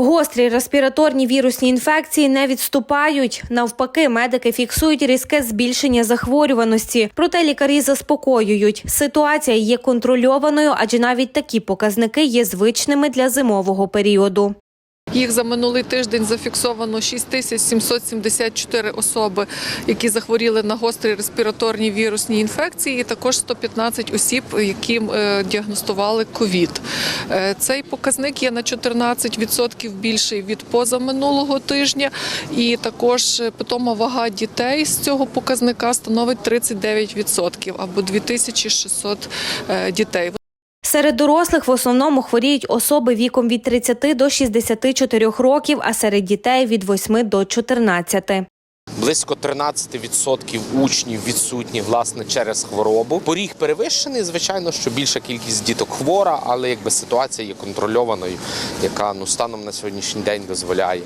Гострі респіраторні вірусні інфекції не відступають. Навпаки, медики фіксують різке збільшення захворюваності. Проте лікарі заспокоюють. Ситуація є контрольованою, адже навіть такі показники є звичними для зимового періоду. Їх за минулий тиждень зафіксовано 6774 особи, які захворіли на гострі респіраторні вірусні інфекції, і також 115 осіб, яким е, діагностували ковід. Е, Цей показник є на 14% більший від позаминулого тижня, і також е, питома вага дітей з цього показника становить 39% або 2600 е, дітей. Серед дорослих в основному хворіють особи віком від 30 до 64 років, а серед дітей від 8 до 14. Близько 13% учнів відсутні власне через хворобу. Поріг перевищений. Звичайно, що більша кількість діток хвора, але якби ситуація є контрольованою, яка ну станом на сьогоднішній день дозволяє е,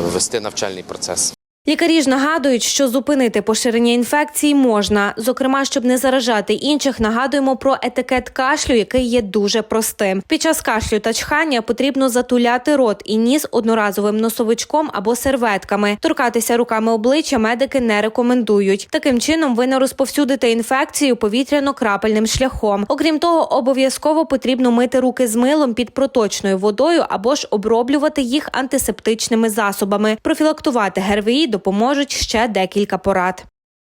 вести навчальний процес. Лікарі ж нагадують, що зупинити поширення інфекції можна. Зокрема, щоб не заражати інших, нагадуємо про етикет кашлю, який є дуже простим. Під час кашлю та чхання потрібно затуляти рот і ніс одноразовим носовичком або серветками. Торкатися руками обличчя медики не рекомендують. Таким чином, ви не розповсюдите інфекцію повітряно-крапельним шляхом. Окрім того, обов'язково потрібно мити руки з милом під проточною водою або ж оброблювати їх антисептичними засобами. Профілактувати ГРВІ допоможуть ще декілька порад.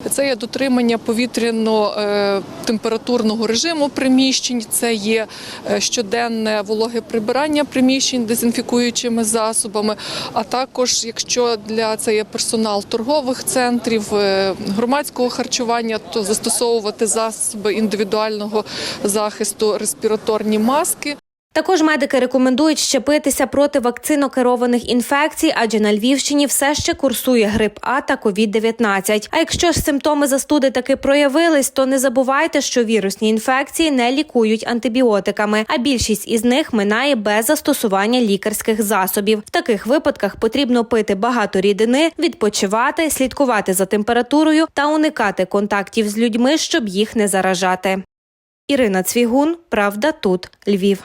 Це є дотримання повітряно-температурного режиму приміщень, це є е, щоденне вологе прибирання приміщень дезінфікуючими засобами. А також, якщо для це є персонал торгових центрів, е, громадського харчування, то застосовувати засоби індивідуального захисту, респіраторні маски. Також медики рекомендують щепитися проти вакцинокерованих інфекцій, адже на Львівщині все ще курсує грип А та COVID-19. А якщо ж симптоми застуди таки проявились, то не забувайте, що вірусні інфекції не лікують антибіотиками, а більшість із них минає без застосування лікарських засобів. В таких випадках потрібно пити багато рідини, відпочивати, слідкувати за температурою та уникати контактів з людьми, щоб їх не заражати. Ірина Цвігун, Правда, тут Львів.